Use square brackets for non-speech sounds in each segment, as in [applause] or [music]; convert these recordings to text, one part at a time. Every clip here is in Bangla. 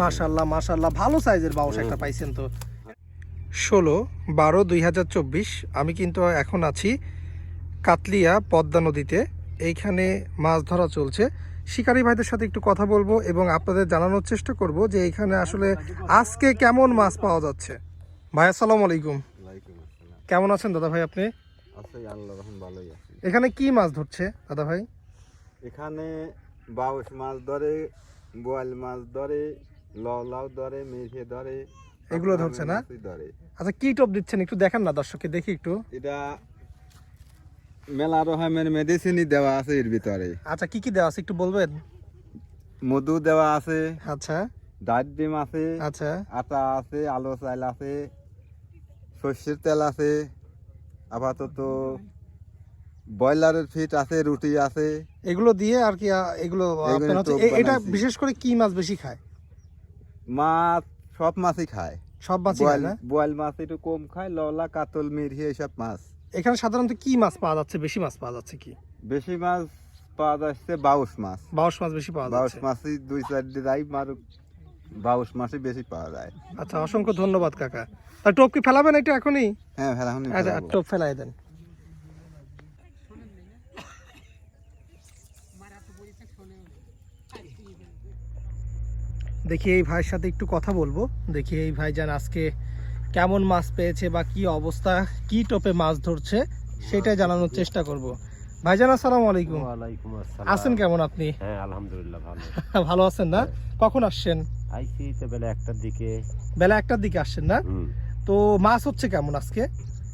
মাশাল্লাহ মাশাল্লাহ ভালো সাইজের বাউস একটা পাইছেন তো। ষোলো বারো দুই হাজার চব্বিশ আমি কিন্তু এখন আছি কাতলিয়া পদ্মা নদীতে। এইখানে মাছ ধরা চলছে। শিকারী ভাইদের সাথে একটু কথা বলব এবং আপনাদের জানানোর চেষ্টা করব যে এখানে আসলে আজকে কেমন মাছ পাওয়া যাচ্ছে। ভাই আসসালামু আলাইকুম। কেমন আছেন দাদা ভাই আপনি? এখানে কি মাছ ধরছে দাদা ভাই? এখানে বাউস মাছ ধরে বোয়াল মাছ ধরে ললাও ধরে মেঘে ধরে এগুলো ধরছে না? ধরে। আচ্ছা কি টপ দিচ্ছেন? একটু দেখেন না দর্শককে দেখি একটু। এটা মেলা রকমের মেডিসিনই দেওয়া আছে এর ভিতরে। আচ্ছা কি কি দেওয়া আছে একটু বলবেন? মধু দেওয়া আছে আচ্ছা। ডাট ডিম আছে আচ্ছা। আটা আছে আলো চাল আছে সর্ষের তেল আছে আপাতত ব্রয়লারের ফিট আছে রুটি আছে। এগুলো দিয়ে আর কি এগুলো এটা বিশেষ করে কি মাছ বেশি খায়? মাছ সব মাছই খায়। সব মাছই খায় না? বোয়াল মাছ একটু কম খায় ললা কাতল মিরহি এইসব মাছ। এখানে সাধারণত কি মাছ পাওয়া যাচ্ছে? বেশি মাছ পাওয়া যাচ্ছে কি? বেশি মাছ পাওয়া যাচ্ছে বাউস মাছ। বাউশ মাছ বেশি পাওয়া যাচ্ছে। মাছই দুই চার দিরাই মারুক বাউস মাছই বেশি পাওয়া যায়। আচ্ছা অসংখ্য ধন্যবাদ কাকা। আর টোপ কি ফেলাবেন এটা এখনই? হ্যাঁ এখনই আচ্ছা টোপ ফেলাই দেন। দেখি এই ভাইয়ের সাথে একটু কথা বলব। দেখি এই ভাইজান আজকে কেমন মাছ পেয়েছে বা কি অবস্থা কি টোপে মাছ ধরছে সেটাই জানানোর চেষ্টা করব। ভাইজান আসসালামু আলাইকুম। ওয়ালাইকুম আসসালাম। আছেন কেমন আপনি? হ্যাঁ আলহামদুলিল্লাহ ভালো। [laughs] ভালো আছেন না? কখন আসছেন? তো বেলা একটার দিকে। বেলা একটার দিকে আসছেন না? তো মাছ হচ্ছে কেমন আজকে?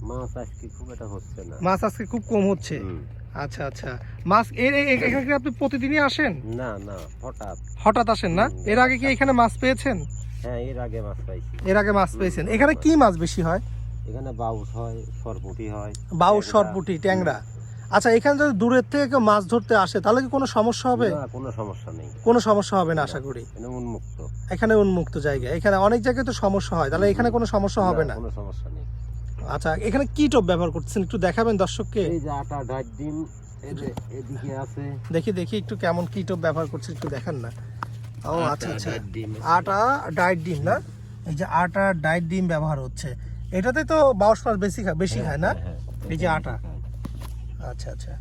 মাছ আজকে খুব একটা হচ্ছে না। মাছ আজকে খুব কম হচ্ছে। আচ্ছা আচ্ছা। মাছ এর এখানে আপনি প্রতিদিনই আসেন? না না হঠাৎ। হঠাৎ আসেন না? এর আগে কি এখানে মাছ পেয়েছেন? হ্যাঁ এর আগে মাছ পাইছি। এর আগে মাছ পেয়েছেন। এখানে কি মাছ বেশি হয়? এখানে বাউস হয় সরপুটি হয়। বাউ ট্যাংরা। সরপুটি ট্যাংরা। আচ্ছা এখানে যদি দূরের থেকে কেউ মাছ ধরতে আসে তাহলে কি কোনো সমস্যা হবে? না কোনো সমস্যা নেই। কোনো সমস্যা হবে না আশা করি। উন্মুক্ত। এখানে উন্মুক্ত জায়গা। এখানে অনেক জায়গায় তো সমস্যা হয়। তাহলে এখানে কোনো সমস্যা হবে না? কোনো সমস্যা নেই। আচ্ছা এখানে কি টপ ব্যবহার করছেন একটু দেখাবেন দর্শককে। এই যে আটা ডাট ডিম এই যে এদিকে আছে। দেখি দেখি একটু কেমন কি টপ ব্যবহার করছেন একটু দেখান না। ও আচ্ছা আচ্ছা। ডিম আটা ডাইট ডিম না? এই যে আটা ডাইট ডিম ব্যবহার হচ্ছে। এটাতে তো বাউশ মাছ বেশি খায় বেশি খায় না? হ্যাঁ, এই যে আটা। আচ্ছা আচ্ছা।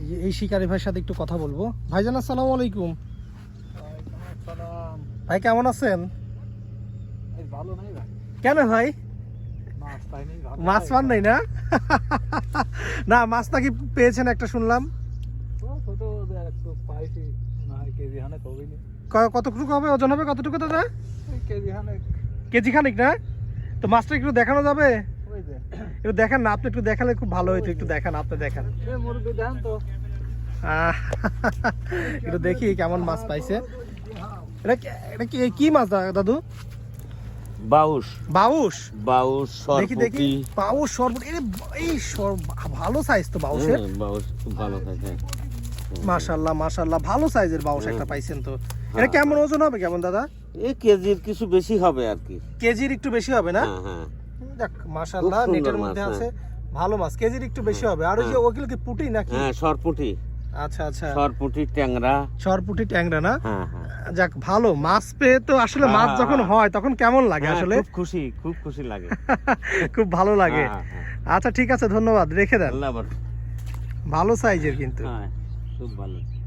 এই যে এই শিকারি ভাইয়ের সাথে একটু কথা বলব। ভাইজান আসসালামু আলাইকুম। ভাই কেমন আছেন? কেন ভাই? মাছ পান নাই না? না মাছ নাকি পেয়েছেন একটা শুনলাম। কতটুকু হবে? ওজন হবে কতটুকু দাদা? কেজি খানিক। না? তো মাছটা একটু দেখানো যাবে? একটু দেখান না আপনি একটু দেখালে খুব ভালো হতো একটু দেখান আপনি দেখান। একটু দেখি কেমন মাছ পাইছে। এটা কি- এটা কি কি মাছ দাদু? বাউস বাউস বাউস দেখি দেখি। সরপুটি। এই এই ভালো সাইজ তো বাউসের হ্যাঁ, খুব ভালো মাশাল্লাহ মাশাল্লাহ। ভালো সাইজের বাউস একটা পাইছেন তো। এটা কেমন ওজন হবে কেমন দাদা? এই কেজির কিছু বেশি হবে আর কি। কেজির একটু বেশি হবে না? হ্যাঁ হ্যাঁ। দেখ মাশাল্লাহ নেটের মধ্যে হ্যাঁ। আছে। ভালো মাছ কেজির একটু বেশি হবে। আর ওই যে হ্যাঁ। ওগুলো কি পুটি নাকি? হ্যাঁ সরপুটি। আচ্ছা আচ্ছা। সরপুটি ট্যাংরা। সরপুটি ট্যাংরা না? হ্যাঁ হ্যাঁ। যাক ভালো। মাছ পেয়ে তো আসলে মাছ হ্যাঁ, যখন হ্যাঁ। হয় তখন কেমন লাগে হ্যাঁ, আসলে? খুব খুশি খুব খুশি লাগে। [laughs] খুব ভালো লাগে। হ্যাঁ, হ্যাঁ। আচ্ছা ঠিক আছে ধন্যবাদ। রেখে দেন। ভালো সাইজের কিন্তু। হ্যাঁ খুব ভালো।